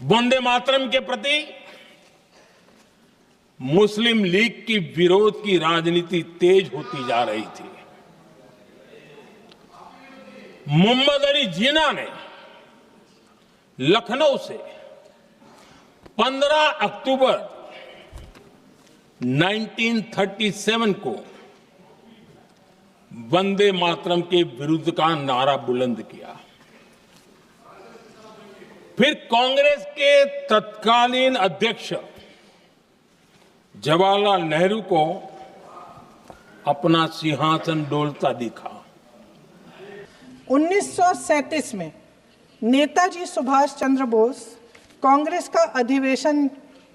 वंदे मातरम के प्रति मुस्लिम लीग की विरोध की राजनीति तेज होती जा रही थी। मोहम्मद अली जीना ने लखनऊ से 15 अक्टूबर 1937 को वंदे मातरम के विरुद्ध का नारा बुलंद किया। फिर कांग्रेस के तत्कालीन अध्यक्ष जवाहरलाल नेहरू को अपना सिंहासन डोलता दिखा। 1937 में नेताजी सुभाष चंद्र बोस कांग्रेस का अधिवेशन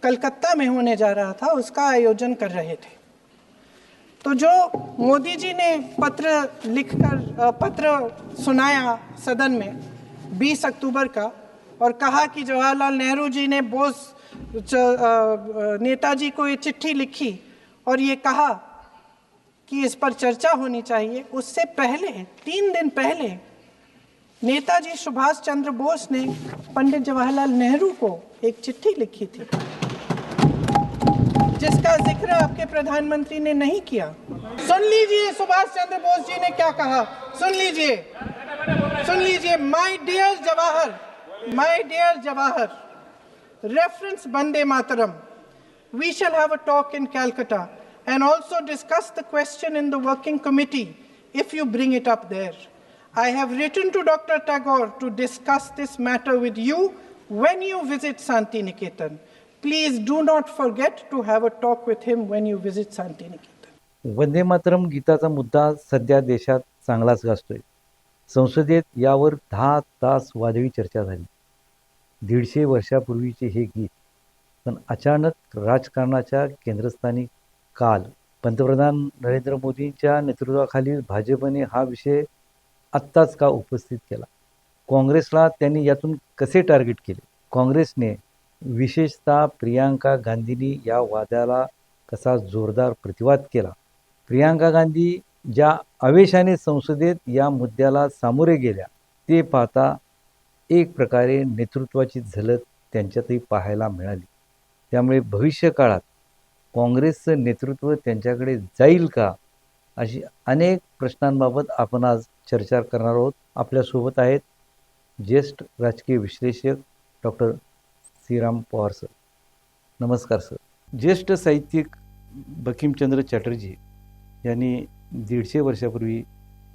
कलकत्ता में होने जा रहा था, उसका आयोजन कर रहे थे। तो जो मोदी जी ने पत्र लिखकर पत्र सुनाया सदन में 20 अक्टूबर का और कहा कि जवाहरलाल नेहरू जी ने बोस नेताजी को ये चिट्ठी लिखी और ये कहा कि इस पर चर्चा होनी चाहिए। उससे पहले, तीन दिन पहले, नेताजी सुभाष चंद्र बोस ने पंडित जवाहरलाल नेहरू को एक चिट्ठी लिखी थी, जिसका ज़िक्र आपके प्रधानमंत्री ने नहीं किया। सुन लीजिए सुभाष चंद्र बोस जी ने क्या कहा। सुन लीजिए सुन लीजिए my dear Jawahar My dear Jawahar, reference Bande Mataram. We shall have a talk in Calcutta and also discuss the question in the working committee if you bring it up there. I have written to Dr. Tagore to discuss this matter with you when you visit Santi Niketan. Please do not forget to have a talk with him when you visit Santi Niketan. Vande Mataram गीताचा मुद्दा सध्या देशात चांगलाच गाजतोय संसदेत यावर दहा तास वादळी चर्चा झाली दीडशे वर्षापूर्वीचे हे गीत पण अचानक राजकारणाच्या केंद्रस्थानी काल पंतप्रधान नरेंद्र मोदींच्या नेतृत्वाखालील भाजपने हा विषय आत्ताच का उपस्थित केला? काँग्रेसला त्यांनी यातून कसे टार्गेट केले? काँग्रेसने विशेषतः प्रियांका गांधींनी या वादाला कसा जोरदार प्रतिवाद केला? प्रियांका गांधी ज्या आवेशाने संसदेत या मुद्द्याला सामोरे गेल्या ते पाहता एक प्रकारे नेतृत्वाची झलक त्यांच्यातही पाहायला मिळाली. त्यामुळे भविष्य काळात काँग्रेसचं नेतृत्व त्यांच्याकडे जाईल का अशी अनेक प्रश्नांबाबत आपण आज चर्चा करणार आहोत. आपल्यासोबत आहेत ज्येष्ठ राजकीय विश्लेषक डॉक्टर श्रीराम पवार सर. नमस्कार सर. ज्येष्ठ साहित्यिक बंकिमचंद्र चॅटर्जी यांनी दीडशे वर्षापूर्वी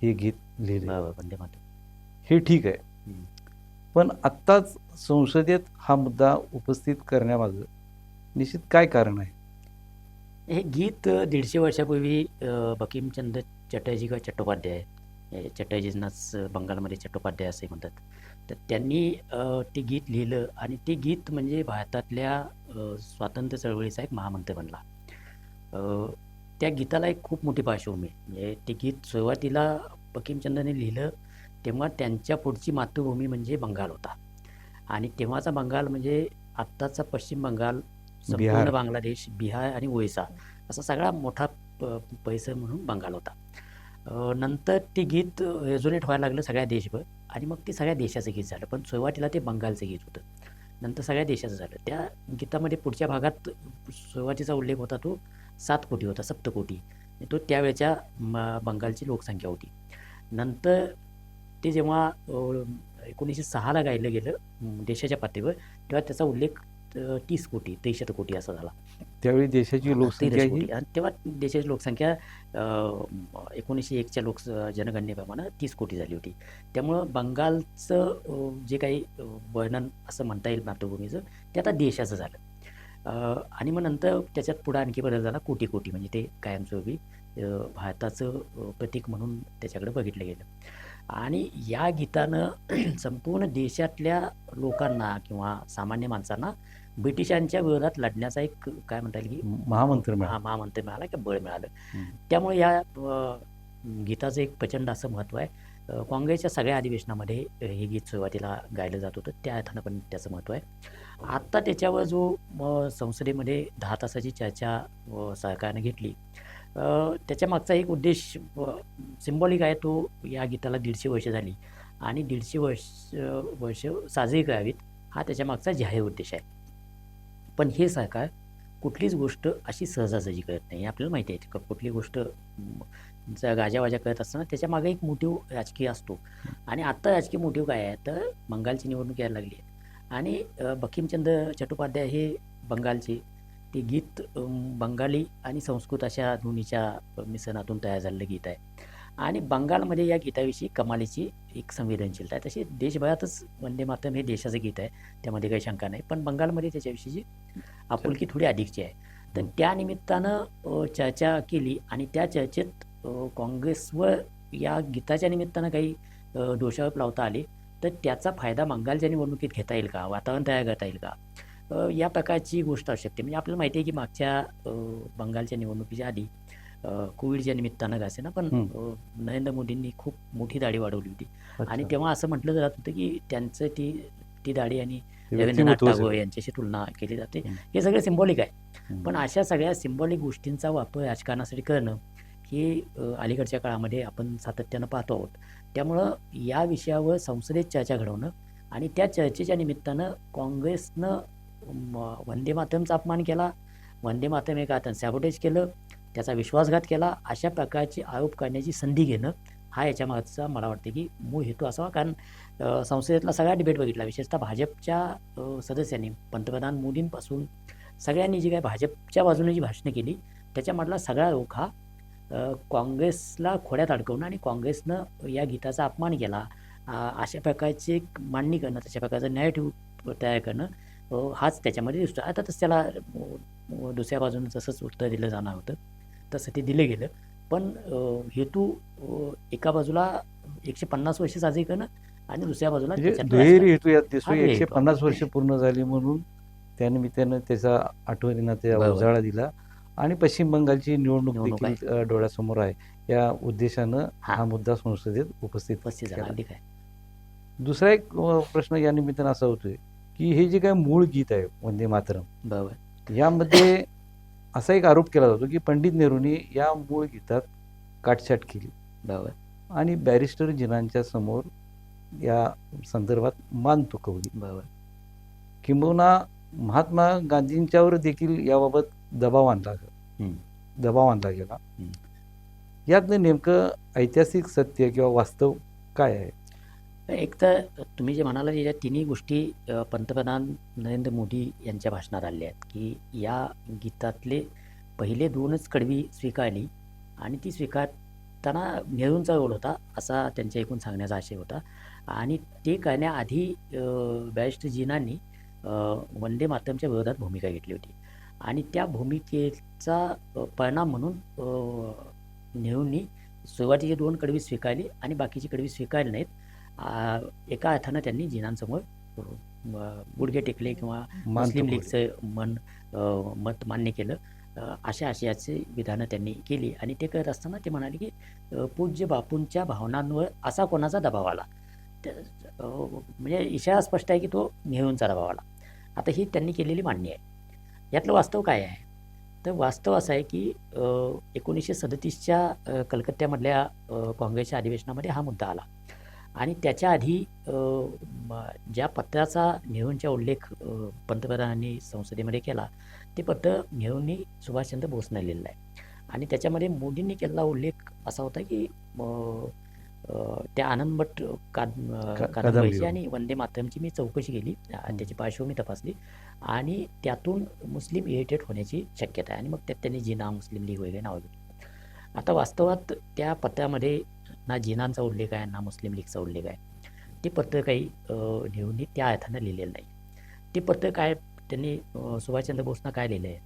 हे गीत लिहिले. हे ठीक आहे. पण आत्ताच संसदेत हा मुद्दा उपस्थित करण्यामागं निश्चित काय कारण आहे? हे गीत दीडशे वर्षापूर्वी बकीमचंद चटर्जी किंवा चट्टोपाध्याय हे चटर्जींनाच बंगालमध्ये चट्टोपाध्याय असे म्हणतात. तर त्यांनी ते गीत लिहिलं आणि ते गीत म्हणजे भारतातल्या स्वातंत्र्य चळवळीचा एक महामंत्र बनला. त्या गीताला एक खूप मोठी पार्श्वभूमी म्हणजे ते गीत सुरुवातीला बकीमचंदने लिहिलं तेव्हा त्यांच्या पुढची मातृभूमी म्हणजे बंगाल होता. आणि तेव्हाचा बंगाल म्हणजे आत्ताचा पश्चिम बंगाल. संपूर्ण बांगलादेश बिहार आणि ओरिसा असा सगळा मोठा प- परिसर म्हणून बंगाल होता. नंतर ते गीत रेझोनेट व्हायला लागलं सगळ्या देशभर आणि मग ते सगळ्या देशाचं गीत झालं. पण सुरुवातीला ते बंगालचं गीत होतं. नंतर सगळ्या देशाचं झालं. त्या गीतामध्ये पुढच्या भागात सुरुवातीचा उल्लेख होता तो सात कोटी होता सप्तकोटी तो त्यावेळच्या म- बंगालची लोकसंख्या होती. नंतर ते जेव्हा एकोणीसशे सहाला गायलं गेलं देशाच्या पातळीवर. तेव्हा त्याचा उल्लेख तीस कोटी त्रेशत कोटी असा झाला. त्यावेळी देशाची लोकसंख्या आणि तेव्हा देशाची लोकसंख्या एकोणीसशे एकच्या लोक जनगणनेप्रमाणे तीस कोटी झाली होती. त्यामुळं बंगालचं जे काही वर्णन असं म्हणता येईल मातृभूमीचं ते आता देशाचं झालं. आणि मग नंतर त्याच्यात पुढं आणखी बदल झाला कोटी कोटी म्हणजे ते कायमस्वरूपी भारताचं प्रतीक म्हणून त्याच्याकडे बघितलं गेलं. आणि या गीतानं संपूर्ण देशातल्या लोकांना किंवा सामान्य माणसांना ब्रिटिशांच्या विरोधात लढण्याचा एक काय म्हणता येईल की महामंत्र हा महामंत्र मिळाला किंवा बळ मिळालं. त्यामुळे या गीताचं एक प्रचंड असं महत्त्व आहे. काँग्रेसच्या सगळ्या अधिवेशनामध्ये हे गीत सुरुवातीला गायलं जात होतं. त्या अर्थानं पण त्याचं महत्त्व आहे. आत्ता त्याच्यावर जो संसदेमध्ये दहा तासाची चर्चा सरकारने घेतली त्याच्यामागचा त्याच्या मागचा एक उद्देश सिम्बॉलिक आहे तो या गीताला दीडशे वर्ष झाली. आणि दीडशे वर्ष वर्ष साजरी करावीत हा त्याच्यामागचा जाहीर उद्देश आहे. पण हे सरकार कुठलीच गोष्ट अशी सहजासहजी करत नाही. हे आपल्याला माहिती आहे का कुठली गोष्ट जर गाजावाजा करत असताना त्याच्यामागे एक मोठीव राजकीय असतो. आणि आत्ता राजकीय मोठीव काय आहे तर बंगालची निवडणूक यायला लागली आहे. आणि बकीमचंद्र चट्टोपाध्याय हे बंगालचे ते गीत बंगाली आणि संस्कृत अशा दोन्हीच्या मिश्रणातून तयार झालेलं गीत आहे. आणि बंगालमध्ये या गीताविषयी कमालीची एक संवेदनशीलता आहे. तशी देशभरातच वंदे मातरम हे देशाचं गीत आहे. त्यामध्ये काही शंका नाही. पण बंगालमध्ये त्याच्याविषयीची आपुलकी थोडी अधिकची आहे. तर त्या निमित्तानं चर्चा केली आणि त्या चर्चेत काँग्रेसवर या गीताच्या निमित्तानं काही दोषारोप लावता आले. तर त्याचा फायदा बंगालच्या निवडणुकीत घेता येईल का? वातावरण तयार करता येईल का? या प्रकारची गोष्ट असू शकते म्हणजे आपल्याला माहिती आहे की मागच्या बंगालच्या निवडणुकीच्या आधी कोविडच्या निमित्तानं का ना पण नरेंद्र मोदींनी खूप मोठी दाढी वाढवली होती. आणि तेव्हा असं म्हटलं जात होतं की त्यांचं ती ती दाढी आणि रवींद्रनाथ टागोर. यांच्याशी तुलना केली जाते. हे सगळं सिंबॉलिक आहे. पण अशा सगळ्या सिंबॉलिक गोष्टींचा वापर राजकारणासाठी करणं हे अलीकडच्या काळामध्ये आपण सातत्यानं पाहतो आहोत त्यामुळं या विषयावर संसदेत चर्चा घडवणं आणि त्या चर्चेच्या निमित्तानं काँग्रेसनं वंदे मातरमचा अपमान केला. वंदे मातरम हे का सॅबोटेज केलं. त्याचा विश्वासघात केला. अशा प्रकारचे आरोप करण्याची संधी घेणं हा याच्या मागचा मला वाटते की मूळ हेतू असावा. कारण संसदेतला सगळा डिबेट बघितला. विशेषतः भाजपच्या सदस्यांनी पंतप्रधान मोदींपासून सगळ्यांनी जी काय भाजपच्या बाजूने जी भाषणं केली त्याच्यामधला सगळा रोख हा काँग्रेसला खोड्यात अडकवणं आणि काँग्रेसनं या गीताचा अपमान केला. अशा प्रकारचे एक मांडणी करणं तशा प्रकारचं नॅरेटिव्ह तयार करणं हाच त्याच्यामध्ये दिसतो आता तसं त्याला दुसऱ्या बाजूनं जसंच उत्तर दिलं जाणार होतं तसं ते दिलं गेलं. पण हेतू एका बाजूला एकशे पन्नास वर्ष साजरी करणं आणि दुसऱ्या बाजूला म्हणजे दुहेरी. हेतू यात दुहेरी एकशे. पन्नास वर्ष पूर्ण झाली म्हणून त्यानिमित्तानं त्याचा आठवणींना त्या बरोबर. उजाळा दिला. आणि पश्चिम बंगालची निवडणूक देखील डोळ्यासमोर आहे. या उद्देशानं हा. मुद्दा संसदेत उपस्थित झाला. दुसरा एक प्रश्न या निमित्तानं असा होतोय. की हे जे काय मूळ गीत आहे वंदे मातरम बरोबर. यामध्ये असा एक आरोप केला जातो की पंडित नेहरूंनी या मूळ गीतात काटछाट केली. बरोबर. आणि बॅरिस्टर जिनांच्या समोर या संदर्भात मान तुकवली. बरोबर. किंबहुना महात्मा गांधींच्यावर देखील याबाबत दबाव आणला. दबाव आणला गेला. यातलं नेमकं ऐतिहासिक सत्य किंवा वास्तव काय आहे? एक तर तुम्ही जे म्हणाला या तिन्ही गोष्टी पंतप्रधान नरेंद्र मोदी यांच्या भाषणात आल्या आहेत की या गीतातले पहिले दोनच कडवी स्वीकारली आणि ती स्वीकारताना नेहरूंचा रोल होता असा त्यांच्या एकूण सांगण्याचा आशय होता. आणि ते करण्याआधी बॅरिस्टरजीनांनी जीनांनी वंदे मातमच्या विरोधात भूमिका घेतली होती. आणि त्या भूमिकेचा परिणाम म्हणून नेहरूंनी सुरुवातीची दोन कडवी स्वीकारली आणि बाकीची कडवी स्वीकारली नाहीत. एका अर्थानं त्यांनी जिनांसमोर गुडघे टेकले किंवा मुस्लिम. लीगचं मन मत मान्य केलं. अशा आशयाचे विधानं त्यांनी केली. आणि ते करत असताना ते म्हणाले की पूज्य बापूंच्या भावनांवर असा कोणाचा दबाव आला? म्हणजे इशारा स्पष्ट आहे की तो नेहरूंचा दबाव आला. आता ही त्यांनी केलेली मान्य आहे. यातलं वास्तव काय आहे? तर वास्तव असं आहे की एकोणीसशे सदतीसच्या कलकत्त्यामधल्या काँग्रेसच्या अधिवेशनामध्ये हा मुद्दा आला. आणि त्याच्या आधी ज्या पत्राचा नेहरूंचा उल्लेख पंतप्रधानांनी संसदेमध्ये केला ते पत्र नेहरूंनी सुभाषचंद्र बोसना लिहिलेलं आहे. आणि त्याच्यामध्ये मोदींनी केलेला उल्लेख असा होता की त्या आनंदभट काद का- कादंबरीची कादंबरीवर. आणि वंदे मातरमची मी चौकशी केली. त्याची पार्श्वभूमी तपासली. आणि त्यातून मुस्लिम इरिटेट होण्याची शक्यता आहे. आणि मग त्यात त्यांनी जिना मुस्लिम लीग वगैरे नावं घेतली. आता वास्तवात त्या पत्रामध्ये ना जिनांचा उल्लेख आहे ना मुस्लिम लीगचा उल्लेख आहे. ते पत्र काही नेहमी त्या अर्थानं लिहिलेलं नाही. ते पत्र काय त्यांनी सुभाषचंद्र बोसनं काय लिहिलं आहे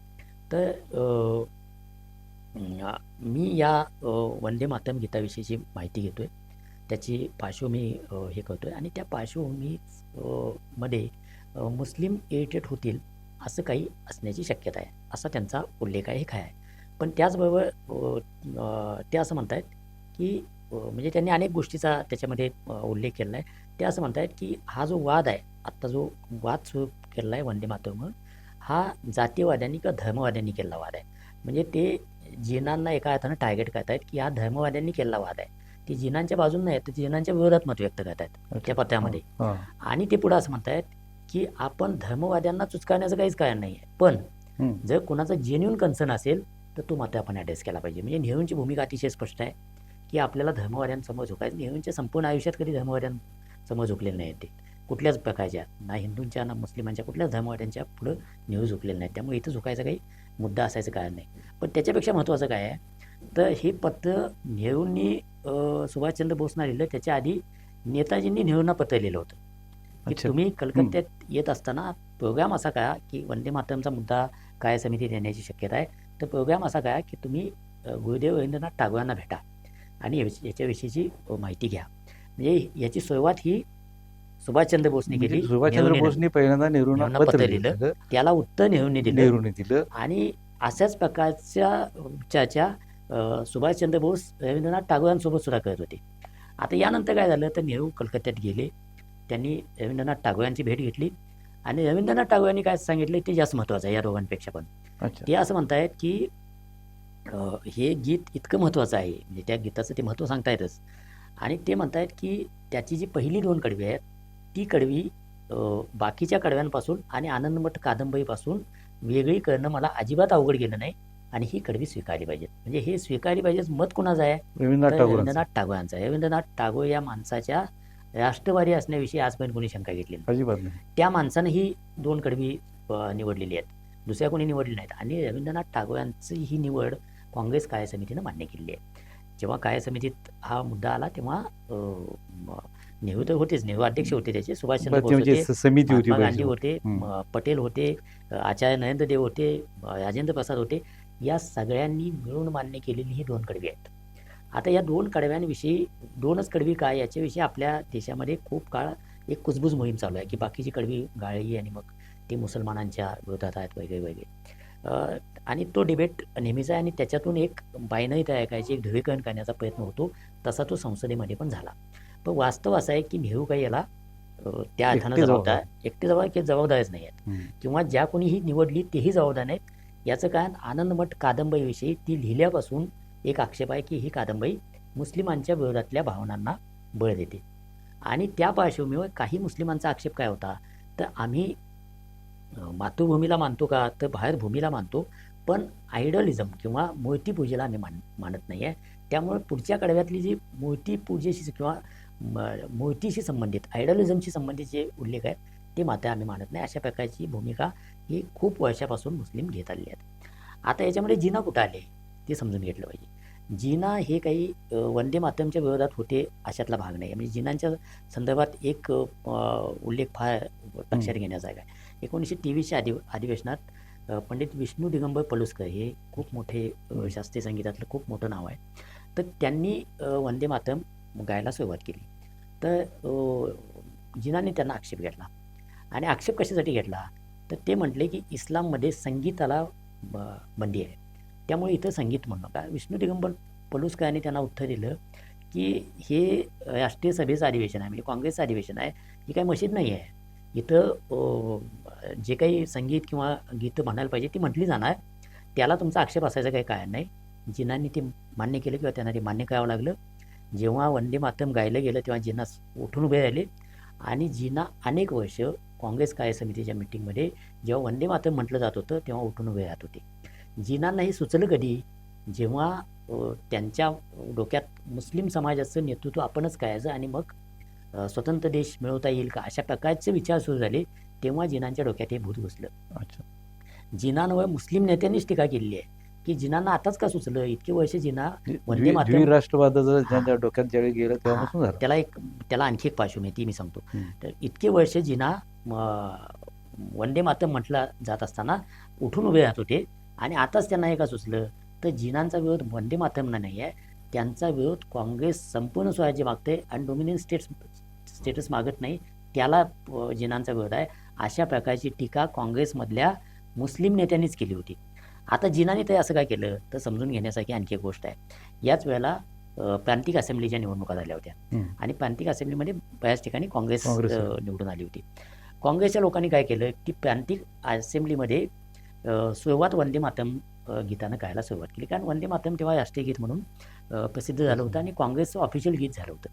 तर मी या वंदे मातरम गीताविषयीची माहिती घेतो आहे त्याची पार्श्वभूमी हे करतो आहे आणि त्या पार्श्वभूमी मध्ये मुस्लिम इरिटेट होतील असं काही असण्याची शक्यता आहे. असा त्यांचा उल्लेख आहे हे काय आहे. पण त्याचबरोबर ते असं म्हणत आहेत की म्हणजे त्यांनी अनेक गोष्टीचा त्याच्यामध्ये उल्लेख केला आहे. ते असं म्हणतायत की हा जो वाद आहे आत्ता जो वाद सुरू केलेला आहे वंदे मातरम हा जातीयवाद्यांनी किंवा धर्मवाद्यांनी केलेला वाद आहे. म्हणजे ते जिनांना एका अर्थानं टार्गेट करतायत की हा धर्मवाद्यांनी केलेला वाद आहे. ते जिनांच्या बाजून नाही तर जिनांच्या विरोधात मत व्यक्त करतायत त्या पत्रामध्ये. आणि ते पुढं असं म्हणतायत की आपण धर्मवाद्यांना चुचकारण्याचं काहीच कारण नाही आहे पण. जर कोणाचा जेन्युन कन्सर्न असेल तर तो मात्र आपण ॲड्रेस केला पाहिजे. म्हणजे नेहरूंची भूमिका अतिशय स्पष्ट आहे. की आपल्याला धर्मवाद्यांसमोर झुकायचं नेहरूंच्या संपूर्ण आयुष्यात कधी धर्मवाद्यांसमोर झुकलेले नाही ते. कुठल्याच प्रकारच्या ना हिंदूंच्या ना मुस्लिमांच्या कुठल्याच धर्मवाद्यांच्या पुढं नेहरू झुकलेले नाहीत त्यामुळे इथं झुकायचं काही मुद्दा असायचं कारण नाही. पण त्याच्यापेक्षा महत्त्वाचं काय आहे? तर हे पत्र नेहरूंनी सुभाषचंद्र बोसना लिहिलं. त्याच्या आधी नेताजींनी नेहरूंना पत्र लिहिलं होतं. की. तुम्ही कलकत्त्यात येत असताना प्रोग्राम असा काय की वंदे मातरमचा मुद्दा काय समितीत येण्याची शक्यता आहे? तर प्रोग्राम असा काय की तुम्ही गुरुदेव रवींद्रनाथ टागोरांना भेटा. आणि याविषयी- याच्याविषयीची माहिती घ्या. म्हणजे याची सुरुवात ही सुभाषचंद्र बोसने म्हणजे केली. सुभाषचंद्र बोसनी पहिल्यांदा नेहरूंना पत्र लिहिलं. त्याला उत्तर नेहरूंनी दिलं. नेहरूने दिलं. आणि अशाच प्रकारच्या चर्चा सुभाषचंद्र बोस रवींद्रनाथ टागोरांसोबत सुद्धा करत होते. आता यानंतर काय झालं तर नेहरू कलकत्त्यात गेले. त्यांनी रवींद्रनाथ टागोरांची भेट घेतली. आणि रवींद्रनाथ टागोरांनी काय सांगितलं ते जास्त महत्त्वाचं आहे या दोघांपेक्षा पण. ते असं म्हणतायत की हे गीत इतकं महत्त्वाचं आहे. म्हणजे त्या गीताचं ते महत्त्व सांगतायतच. आणि ते म्हणतायत की त्याची जी पहिली दोन कडवी आहेत ती कडवी बाकीच्या कडव्यांपासून आणि आनंदमठ कादंबरीपासून वेगळी करणं मला अजिबात अवघड गेलं नाही आणि ही कडवी स्वीकारली पाहिजे म्हणजे हे स्वीकारली पाहिजे मत कुणाचं आहे? रवींद्रनाथ टागोर टागोरांचं. आहे. रवींद्रनाथ टागोर या माणसाच्या राष्ट्रवादी असण्याविषयी आजपर्यंत कोणी शंका घेतली नाही. त्या माणसानं ही दोन कडवी निवडलेली आहेत. दुसऱ्या कोणी निवडली नाहीत. आणि रवींद्रनाथ टागोरांची ही निवड काँग्रेस काय समितीनं मान्य केली आहे. जेव्हा काय समितीत हा मुद्दा आला तेव्हा नेहरू तर होतेच. नेहरू अध्यक्ष होते त्याचे सुभाषचंद्र बोस होते समिती होती महात्मा गांधी. होते पटेल होते आचार्य नरेंद्र देव होते राजेंद्र प्रसाद होते या सगळ्यांनी मिळून मान्य केलेली ही दोन कडवी आहेत. आता या दोन कडव्यांविषयी दोनच कडवी काय याच्याविषयी आपल्या देशामध्ये खूप काळ एक कुजबूज मोहीम चालू आहे की बाकीची कडवी गाळली आणि मग ते मुसलमानांच्या विरोधात आहेत वगैरे वगैरे. आणि तो डिबेट नेहमीचा आहे आणि त्याच्यातून एक बायनरी तयार करायची एक ध्रुवीकरण करण्याचा प्रयत्न होतो. तसा तो संसदेमध्ये पण झाला. पण वास्तव असं आहे की नेहरू काही याला त्या अर्थानं जबाबदार. एकटे जबाबदार जबाबदारच नाही आहेत. किंवा ज्या कोणी ही निवडली तेही जबाबदार नाहीत. याचं कारण आनंदमठ कादंबरीविषयी ती लिहिल्यापासून एक आक्षेप आहे की ही कादंबरी मुस्लिमांच्या विरोधातल्या भावनांना बळ देते. आणि त्या पार्श्वभूमीवर काही मुस्लिमांचा आक्षेप काय होता? तर आम्ही मातृभूमीला मानतो का? तर बाहेर भूमीला मानतो. पण आयडलिझम किंवा मूर्तीपूजेला आम्ही मान मानत नाही आहे त्यामुळे पुढच्या कडव्यातली जी मूर्तीपूजेशी किंवा म- मूर्तीशी संबंधित आयडलिझमशी संबंधित जे उल्लेख आहेत ते मात्र आम्ही मानत नाही. अशा प्रकारची भूमिका ही खूप वर्षापासून मुस्लिम घेत आलेली आहेत. आता याच्यामध्ये जिना कुठं आले ते समजून घेतलं पाहिजे. जिना हे काही वंदे मातरमच्या विरोधात होते अशातला भाग नाही. म्हणजे जिनांच्या संदर्भात एक उल्लेख फार लक्षात घेण्याचा आहे. एकोणीसशे तेवीसच्या अधि अधिवेशनात पंडित विष्णू दिगंबर पलुसकर हे खूप मोठे शास्त्रीय संगीतातलं खूप मोठं नाव आहे. तर त्यांनी वंदे मातम गायला सुरुवात केली. तर जिनाने त्यांना आक्षेप घेतला. आणि आक्षेप कशासाठी घेतला? तर ते म्हटले की इस्लाममध्ये संगीताला ब- बंदी आहे. त्यामुळे इथं संगीत म्हणणं का विष्णू दिगंबर पलुसकरांनी त्यांना उत्तर दिलं की हे राष्ट्रीय सभेचं अधिवेशन आहे म्हणजे काँग्रेसचं अधिवेशन आहे. ही काही मशीद नाही आहे. इथं जे काही संगीत किंवा गीतं म्हणायला पाहिजे ती म्हटली जाणार. त्याला तुमचा आक्षेप असायचा काही कारण नाही. जिनांनी ते मान्य केलं किंवा त्यांना ते मान्य करावं लागलं. जेव्हा वंदे मातम गायलं गेलं तेव्हा जिना उठून उभे राहिले. आणि जिना अनेक वर्ष काँग्रेस कार्य समितीच्या मिटिंगमध्ये जेव्हा वंदे मातम म्हटलं जात होतं तेव्हा उठून उभे राहत होते. जिनांना हे सुचलं कधी? जेव्हा त्यांच्या डोक्यात मुस्लिम समाजाचं नेतृत्व आपणच करायचं आणि मग स्वतंत्र देश मिळवता येईल का? अशा प्रकारचे विचार सुरू झाले. तेव्हा जिनांच्या डोक्यात हे भूत घुसलं. अच्छा. जिनांवर मुस्लिम नेत्यांनीच टीका केलेली आहे की जिनांना आताच का सुचलं? इतके वर्ष जिना वंदे मातरम- डोक्यात ज्यावेळी गेलं झालं. त्याला एक त्याला आणखी एक पार्श्वभूमी ती मी सांगतो. तर इतके वर्ष जिना वंदे मातरम म्हटलं जात असताना उठून उभे राहत होते आणि आताच त्यांना हे का सुचलं? तर जिनांचा विरोध वंदे मातरमना नाही आहे. त्यांचा विरोध काँग्रेस संपूर्ण स्वराज्य मागते आणि डोमिनियन स्टेट्स स्टेटस मागत नाही. त्याला जिनांचा विरोध आहे. अशा प्रकारची टीका काँग्रेसमधल्या मुस्लिम नेत्यांनीच केली होती. आता जिनाने ते असं काय केलं? तर समजून घेण्यासारखी आणखी एक गोष्ट आहे. याच वेळेला प्रांतिक असेंब्लीच्या निवडणुका झाल्या होत्या. आणि प्रांतिक असेंब्लीमध्ये बऱ्याच ठिकाणी काँग्रेस निवडून आली होती. काँग्रेसच्या लोकांनी काय केलं? की प्रांतिक असेंब्लीमध्ये सुरुवात वंदे मातरम अ, गीतानं गायला सुरुवात केली. कारण वंदे मातरम तेव्हा राष्ट्रीय गीत म्हणून प्रसिद्ध झालं होतं आणि काँग्रेसचं ऑफिशियल गीत झालं होतं.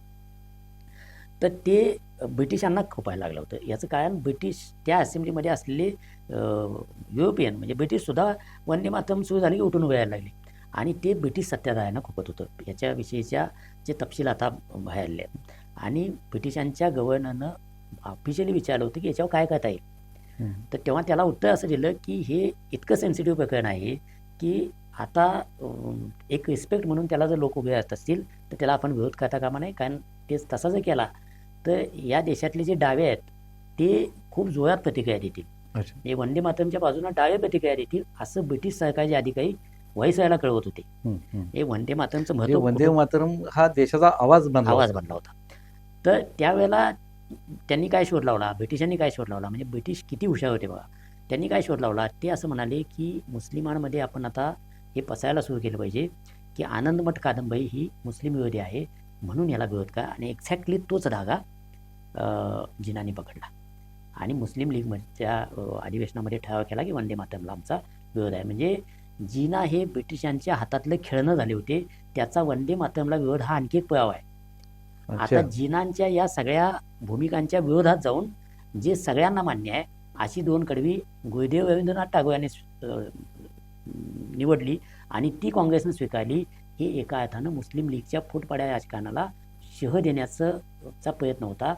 तर ते ब्रिटिशांना खोपायला लागलं होतं. याचं कारण ब्रिटिश त्या असेंब्लीमध्ये असलेले युरोपियन म्हणजे ब्रिटिशसुद्धा वंदे मातरम सुरू झाली की उठून उभे यायला लागले. आणि ते ब्रिटिश सत्ताधाऱ्यांना खोपत होतं. याच्याविषयीच्या जे तपशील आता बाहेर आले आणि ब्रिटिशांच्या गव्हर्नरनं ऑफिशियली विचारलं होतं की याच्यावर काय करता येईल. तर तेव्हा त्याला उत्तर असं दिलं की हे इतकं सेन्सिटिव्ह प्रकरण आहे की आता एक रिस्पेक्ट म्हणून त्याला जर लोक उभे असतील तर त्याला आपण विरोध करता कामा नाही कारण ते तसा जर केला तर या देशातले जे डावे आहेत ते खूप जोरात प्रतिक्रिया देतील. हे वंदे मातरमच्या बाजूने डावे प्रतिक्रिया देतील असं ब्रिटिश सरकारचे अधिकारी व्हाईसरायला कळवत होते. हे वंदे मातरमचं म्हणजे महत्त्व वंदे मातरम हा देशाचा आवाज बनला आवाज. बनला होता. तर त्यावेळेला त्यांनी काय शोध लावला? ब्रिटिशांनी काय शोध लावला? म्हणजे ब्रिटिश किती हुशार होते बघा. त्यांनी काय शोध लावला? ते असं म्हणाले की मुस्लिमांमध्ये आपण आता हे पसायला सुरू केलं पाहिजे की आनंदमठ कादंबरी ही मुस्लिम विरोधी आहे. म्हणून याला विरोध करा आणि एक्झॅक्टली तोच धागा जिनाने पकडला. आणि मुस्लिम लीगच्या अं, अधिवेशनामध्ये ठराव केला की वंदे मातरमला आमचा विरोध आहे. म्हणजे जिना हे ब्रिटिशांच्या हातातलं खेळणं झाले होते त्याचा वंदे मातरमला विरोध हा आणखी एक पुरावा आहे. आता जिनांच्या या सगळ्या भूमिकांच्या विरोधात जाऊन जे सगळ्यांना मान्य आहे अशी दोन कडवी गुरुदेव रवींद्रनाथ टागोर यांनी निवडली आणि ती काँग्रेसनं स्वीकारली. हे एका अर्थानं मुस्लिम लीगच्या फुटपाड्या राजकारणाला शह देण्याचं चा प्रयत्न होता.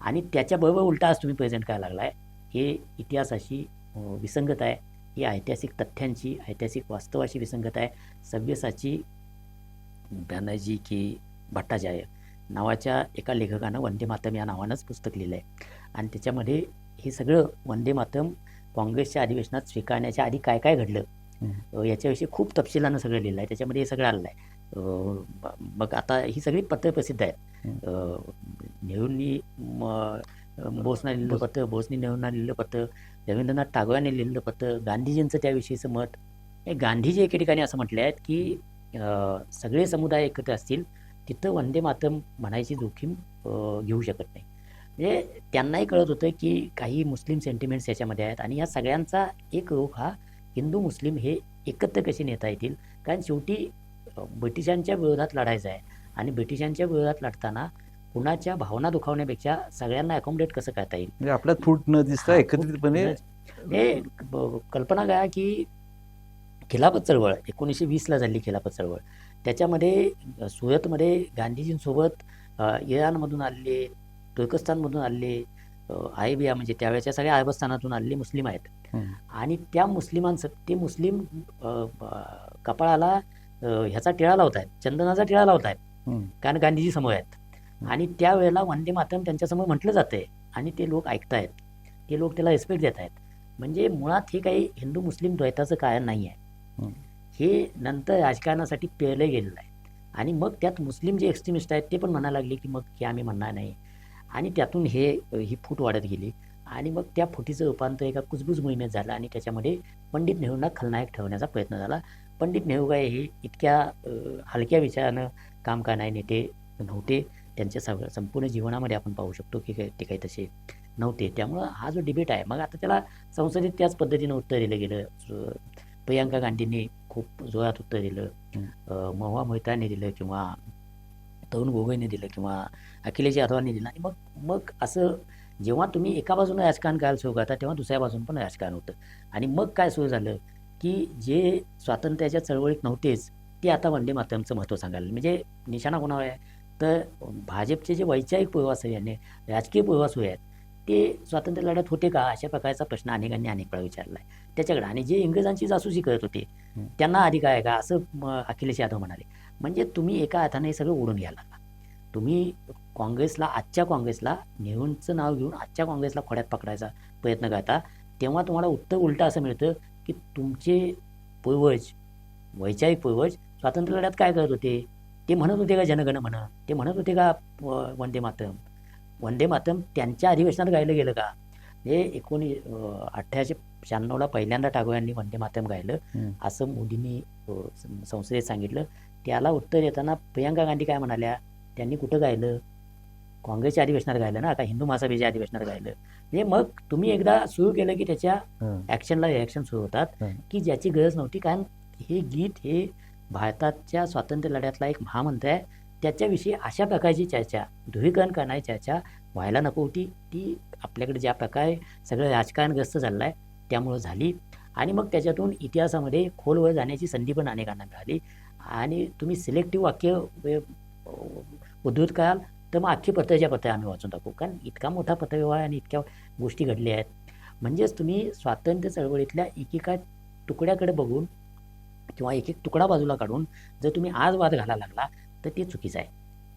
आणि त्याच्याबरोबर उलटा आज तुम्ही प्रेझेंट करायला लागलाय. हे इतिहासाशी विसंगत आहे. ही ऐतिहासिक तथ्यांची ऐतिहासिक वास्तवाशी विसंगत आहे. सव्यसाची बॅनर्जी की भट्टाचार्य नावाच्या एका लेखकानं वंदे मातम या नावानंच पुस्तक लिहिलं आहे आणि त्याच्यामध्ये हे सगळं वंदे मातम काँग्रेसच्या अधिवेशनात स्वीकारण्याच्या आधी काय काय घडलं? याच्याविषयी खूप तपशिलानं सगळं लिहिलं आहे त्याच्यामध्ये हे सगळं आलेलं आहे. मग आता ही सगळी पत्र प्रसिद्ध आहेत. नेहरूंनी बोसना लिहिलेलं पत्र बोसनी नेहरूंना लिहिलेलं पत्र रवींद्रनाथ टागोरांनी लिहिलेलं पत्र गांधीजींचं त्याविषयीचं मत. हे गांधीजी एके ठिकाणी असं म्हटले आहेत की सगळे समुदाय एकत्र असतील तिथं वंदे मातरम म्हणायची जोखीम घेऊ शकत नाही. म्हणजे त्यांनाही कळत होतं की काही मुस्लिम सेंटिमेंट्स याच्यामध्ये आहेत आणि या सगळ्यांचा एक रोख हा हिंदू मुस्लिम हे एकत्र कसे नेता येतील? कारण शेवटी ब्रिटिशांच्या विरोधात लढायचं आहे. आणि ब्रिटिशांच्या विरोधात लढताना कुणाच्या भावना दुखावण्यापेक्षा सगळ्यांना अकोमोडेट कसं करता येईल? म्हणजे फूट न दिसता एकत्रितपणे हे कल्पना काय की खिलाफत चळवळ एकोणीसशे वीसला झाली खिलाफत चळवळ. त्याच्यामध्ये सुरतमध्ये गांधीजींसोबत इराणमधून आलेले तुर्कस्तानमधून आलेले आयबिया म्हणजे त्यावेळेच्या सगळ्या अरबस्थानातून आलेले मुस्लिम आहेत. आणि त्या मुस्लिमांचं ते मुस्लिम कपाळाला ह्याचा टिळा लावत आहेत चंदनाचा टिळा लावत आहेत. कारण गांधीजी समोर आहेत. आणि त्यावेळेला वंदे मातरम त्यांच्यासमोर म्हटलं जातंय. आणि ते लोक ऐकतायत. ते लोक त्याला रिस्पेक्ट देत आहेत म्हणजे मुळात हे काही हिंदू मुस्लिम द्वैताचं कारण नाही आहे हं. हे नंतर राजकारणासाठी पेरलं गेलेलं आहे. आणि मग त्यात मुस्लिम जे एक्स्ट्रीमिस्ट आहेत ते पण म्हणायला लागले की मग हे आम्ही म्हणणार नाही. आणि त्यातून हे ही फूट वाढत गेली. आणि मग त्या फुटीचं रूपांतर एका कुजबूज मोहिमेत झालं आणि त्याच्यामध्ये पंडित नेहरूंना खलनायक ठेवण्याचा प्रयत्न झाला. पंडित नेहरू काय हे इतक्या हलक्या विचारानं काम करणारे नेते नव्हते. त्यांच्या सग संपूर्ण जीवनामध्ये आपण पाहू शकतो की काय ते काही तसे नव्हते. त्यामुळं हा जो डिबेट आहे मग आता त्याला संसदेत त्याच पद्धतीनं उत्तर दिलं गेलं. प्रियांका गांधींनी खूप जोरात उत्तर दिलं महुआ मोहितांनी दिलं किंवा तरुण गोगोईने दिलं किंवा अखिलेश यादवांनी दिलं. आणि मग मग असं जेव्हा तुम्ही एका बाजूने राजकारण करायला सुरू करता तेव्हा दुसऱ्या बाजून पण राजकारण होतं. आणि मग काय सुरू झालं की जे स्वातंत्र्याच्या चळवळीत नव्हतेच ते आता वंदे मातरमचं महत्त्व सांगायला. म्हणजे निशाणा कोणावर आहे? तर भाजपचे जे वैचारिक पूर्वासू आहे राजकीय पूर्वासू आहेत ते स्वातंत्र्य लढ्यात होते का? अशा प्रकारचा प्रश्न अनेकांनी अनेक वेळा विचारला आहे. त्याच्याकडे आणि जे इंग्रजांची जासूसी करत होते. त्यांना अधिकार आहे का? असं अखिलेश यादव म्हणाले. म्हणजे तुम्ही एका अर्थाने हे सगळं ओढून घ्यायला लागला तुम्ही काँग्रेसला आजच्या काँग्रेसला नेहरूंचं नाव घेऊन आजच्या काँग्रेसला खोड्यात पकडायचा प्रयत्न करता तेव्हा तुम्हाला उत्तर उलटं असं मिळतं की तुमचे पूर्वज वैचारिक पूर्वज स्वातंत्र्य लढ्यात काय करत होते? ते म्हणत होते का जनगण म्हण? ते म्हणत होते का वंदे मातरम? वंदे मातरम त्यांच्या अधिवेशनात गायलं गेलं का? हे एकोणी अठराशे शहाण्णवला पहिल्यांदा टागोरांनी वंदे मातरम गायलं. असं मोदींनी संसदेत सांगितलं. त्याला उत्तर देताना प्रियांका गांधी काय म्हणाल्या? त्यांनी कुठं गायलं? काँग्रेसच्या अधिवेशनात गायलं ना? का हिंदू महासभेच्या अधिवेशनात गायलं? म्हणजे मग तुम्ही एकदा सुरू केलं की त्याच्या. ॲक्शनला रिॲक्शन सुरू होतात. की ज्याची गरज नव्हती. कारण हे गीत हे भारताच्या स्वातंत्र्य लढ्यातला एक महामंत्र आहे. त्याच्याविषयी अशा प्रकारची चर्चा ध्रुवीकरण करणारी चर्चा व्हायला नको होती. ती आपल्याकडे ज्या प्रकारे सगळं राजकारणग्रस्त झालं आहे त्यामुळं झाली. आणि मग त्याच्यातून इतिहासामध्ये खोलवर जाण्याची संधी पण अनेकांना मिळाली. आणि तुम्ही सिलेक्टिव्ह वाक्य वे- उद्धृत कराल तर मग अख्खी पत्रच्या पत्र आम्ही वाचून टाकू. कारण इतका मोठा पत्रव्यवहार आणि इतक्या गोष्टी घडल्या आहेत. म्हणजेच तुम्ही स्वातंत्र्य चळवळीतल्या एकेका तुकड्याकडे बघून किंवा एक एक तुकडा बाजूला काढून जर तुम्ही आज वाद घालायला लागला तर ते चुकीचं आहे.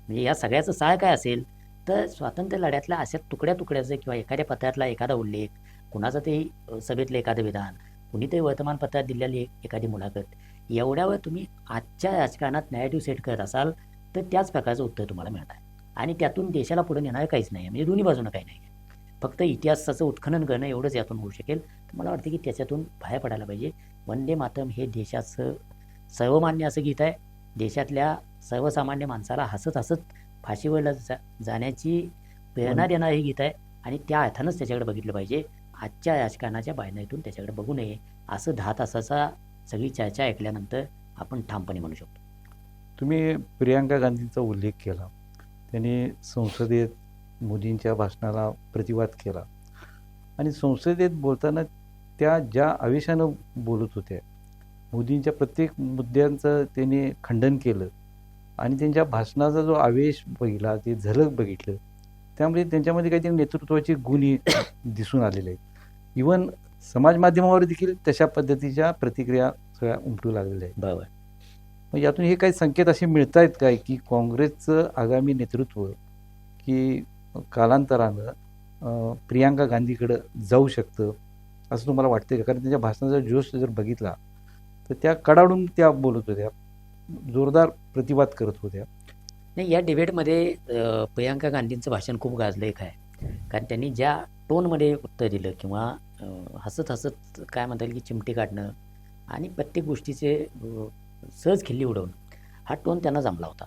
म्हणजे या सगळ्याचं सार काय असेल? तर स्वातंत्र्य लढ्यातल्या अशा तुकड्या तुकड्याचं किंवा एखाद्या पत्रातला एखादा उल्लेख कुणाचं ते सभेतलं एखादं विधान कुणीतरी वर्तमानपत्रात दिलेली एक- एखादी मुलाखत एवढ्यावर तुम्ही आजच्या राजकारणात नॅरेटिव्ह सेट करत असाल तर त्याच प्रकारचं उत्तर तुम्हाला मिळणार आहे. आणि त्यातून देशाला पुढे नेणारं काहीच नाही आहे म्हणजे दोन्ही बाजूनं काही नाही फक्त इतिहासाचं उत्खनन करणं एवढंच यातून होऊ शकेल. तर मला वाटतं की त्याच्यातून बाहेर पडायला पाहिजे. वंदे मातरम हे देशाचं सर्वमान्य असं गीत आहे. देशातल्या सर्वसामान्य माणसाला हसत हसत फाशीवर जा जाण्याची प्रेरणा देणारं हे गीत आहे. आणि त्या अर्थानंच त्याच्याकडे बघितलं पाहिजे. आजच्या राजकारणाच्या बायनाईतून त्याच्याकडे बघू नये. असं दहा तासाचा सगळी चर्चा ऐकल्यानंतर आपण ठामपणे म्हणू शकतो. तुम्ही प्रियांका गांधींचा उल्लेख केला. त्यांनी संसदेत मोदींच्या भाषणाला प्रतिवाद केला. आणि संसदेत बोलताना त्या ज्या आवेशानं बोलत होत्या मोदींच्या प्रत्येक मुद्द्यांचं त्यांनी खंडन केलं. आणि त्यांच्या भाषणाचा जो आवेश बघितला ते झलक बघितलं त्यामुळे त्यांच्यामध्ये काहीतरी नेतृत्वाचे गुणही दिसून आलेले आहेत. इवन समाज माध्यमावर देखील तशा पद्धतीच्या प्रतिक्रिया सगळ्या उमटू लागलेल्या आहेत. बरोबर. मग यातून हे काही संकेत असे मिळत आहेत काय की काँग्रेसचं आगामी नेतृत्व की कालांतरानं प्रियांका गांधीकडं जाऊ शकतं असं तुम्हाला वाटतंय का? कारण त्यांच्या भाषणाचा जोश जर बघितला तर त्या कडाडून त्या बोलत होत्या जोरदार प्रतिवाद करत होत्या. नाही या डिबेटमध्ये प्रियांका गांधींचं भाषण खूप गाजलं एक आहे कारण त्यांनी ज्या टोनमध्ये उत्तर दिलं किंवा हसत हसत काय म्हणता येईल की चिमटी काढणं आणि प्रत्येक गोष्टीचे सहज खिल्ली उडवणं हा टोन त्यांना जमला होता.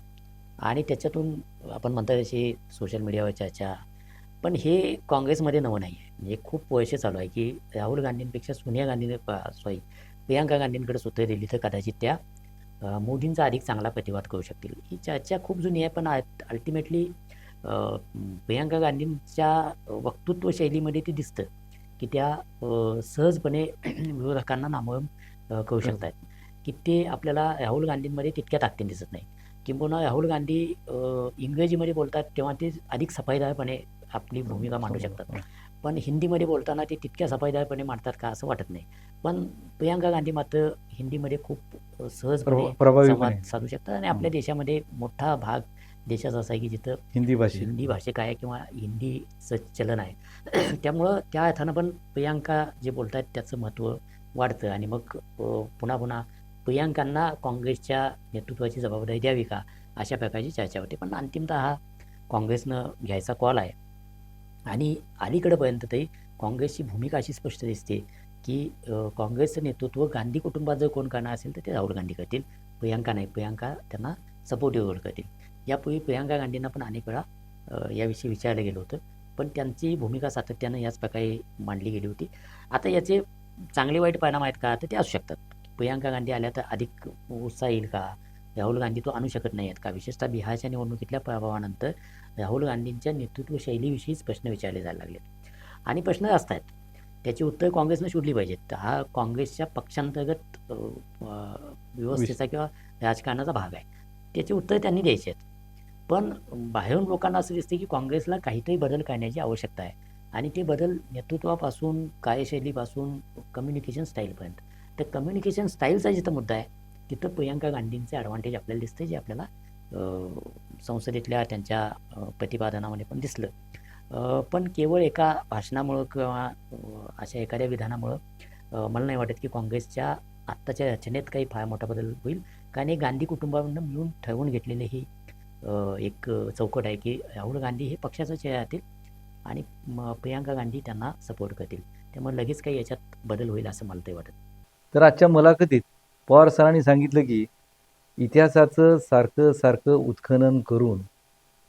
आणि त्याच्यातून आपण म्हणता तशी सोशल मीडियावर चर्चा पण हे काँग्रेसमध्ये नवं नाही आहे म्हणजे खूप वर्ष चालू आहे की राहुल गांधींपेक्षा सोनिया गांधीने सॉरी प्रियांका गांधींकडे सूत्र दिली तर कदाचित त्या मोदींचा अधिक चांगला प्रतिवाद करू शकतील. ही चर्चा खूप जुनी आहे पण अल्टिमेटली प्रियांका गांधींच्या वक्तृत्व शैलीमध्ये ती दिसतं. की त्या सहजपणे विरोधकांना नामोहम करू शकतात की ते आपल्याला राहुल गांधींमध्ये तितक्या ताकदीने दिसत नाही किंबहुना राहुल गांधी इंग्रजीमध्ये बोलतात तेव्हा ते अधिक सफाईदारपणे आपली भूमिका मांडू शकतात. पण हिंदीमध्ये बोलताना ते तितक्या सफाईदारपणे मांडतात का असं वाटत नाही. पण प्रियांका गांधी मात्र हिंदीमध्ये खूप प्रभावीपणे. संवाद साधू शकतात आणि आपल्या देशामध्ये मोठा भाग देशाचा असा आहे की जिथं हिंदी भाषेत हिंदी भाषिक आहे किंवा हिंदीचं चलन आहे. त्यामुळं त्या अर्थानं पण प्रियांका जे बोलत आहेत त्याचं महत्त्व वाढतं आणि मग पुन्हा पुन्हा प्रियांकांना काँग्रेसच्या नेतृत्वाची जबाबदारी द्यावी का अशा प्रकारची चर्चा होते. पण अंतिमतः हा काँग्रेसनं घ्यायचा कॉल आहे. आणि अलीकडंपर्यंत तरी काँग्रेसची भूमिका अशी स्पष्ट दिसते की काँग्रेसचं नेतृत्व गांधी कुटुंबात जर कोण करणार असेल तर ते राहुल गांधी करतील. प्रियांका नाही. प्रियांका त्यांना सपोर्टिव्ह रोल करतील. यापूर्वी प्रियांका गांधींना पण अनेक वेळा याविषयी विचारलं गेलं होतं. पण त्यांची भूमिका सातत्यानं याच प्रकारे मांडली गेली होती. आता याचे चांगले वाईट परिणाम आहेत का? तर ते असू शकतात. प्रियांका गांधी आल्या तर अधिक उत्साह येईल का? राहुल गांधी तो आणू शकत नाही आहेत का? विशेषतः बिहारच्या निवडणुकीतल्या प्रभावानंतर राहुल गांधींच्या नेतृत्व शैलीविषयीच प्रश्न विचारले जायला लागले आणि प्रश्न जास्त आहेत त्याची उत्तर काँग्रेसनं शोधली पाहिजेत. हा काँग्रेसच्या पक्षांतर्गत व्यवस्थेचा किंवा राजकारणाचा भाग आहे. त्याची उत्तर त्यांनी द्यायची आहेत. पण बाहेरून लोकांना असं दिसते की काँग्रेसला काहीतरी बदल करण्याची आवश्यकता आहे. आणि ते बदल नेतृत्वापासून कार्यशैलीपासून कम्युनिकेशन स्टाईलपर्यंत तर कम्युनिकेशन स्टाईलचा जिथं मुद्दा आहे तिथं प्रियांका गांधींचे ॲडव्हान्टेज आपल्याला दिसते जे आपल्याला संसदेतल्या त्यांच्या प्रतिपादनामध्ये पण दिसलं. पण केवळ एका भाषणामुळं किंवा अशा एखाद्या विधानामुळं मला नाही वाटत की काँग्रेसच्या आत्ताच्या रचनेत काही फार मोठा बदल होईल. कारण हे गांधी कुटुंबामधून मिळून ठरवून घेतलेले ही एक चौकट आहे की राहुल गांधी हे पक्षाचा चेहरा राहतील आणि म- प्रियांका गांधी त्यांना सपोर्ट करतील. त्यामुळे लगेच काही याच्यात बदल होईल असं मला ते वाटत. तर आजच्या मुलाखतीत पवार सरांनी सांगितलं की इतिहासाचं सारखं सारखं उत्खनन करून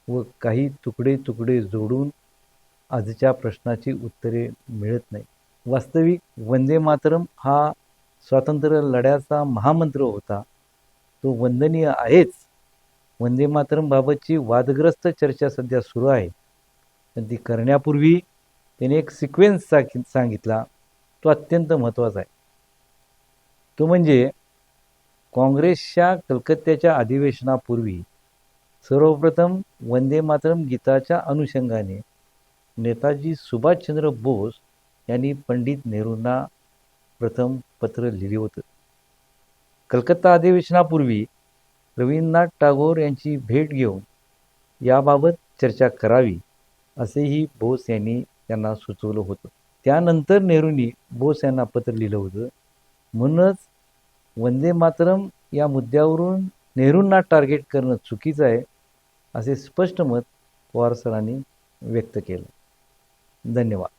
व काही तुकडे तुकडे जोडून आजच्या प्रश्नाची उत्तरे मिळत नाही. वास्तविक वंदे मातरम हा स्वातंत्र्य लढ्याचा महामंत्र होता. तो वंदनीय आहेच. वंदे मातरम बाबतची वादग्रस्त चर्चा सध्या सुरू आहे. पण ती करण्यापूर्वी त्याने एक सिक्वेन्स सांगितला. तो अत्यंत महत्त्वाचा आहे. तो म्हणजे काँग्रेसच्या कलकत्त्याच्या अधिवेशनापूर्वी सर्वप्रथम वंदे मातरम गीताच्या अनुषंगाने नेताजी सुभाषचंद्र बोस यांनी पंडित नेहरूंना प्रथम पत्र लिहिले होतं. कलकत्ता अधिवेशनापूर्वी रवींद्रनाथ टागोर यांची भेट घेऊन याबाबत चर्चा करावी असेही बोस यांनी त्यांना सुचवलं होतं. त्यानंतर नेहरूंनी बोस यांना पत्र लिहिलं होतं. म्हणूनच वंदे मातरम या मुद्द्यावरून नेहरूंना टार्गेट करणं चुकीचं आहे असे स्पष्ट मत पवार सरांनी व्यक्त केलं. धन्यवाद.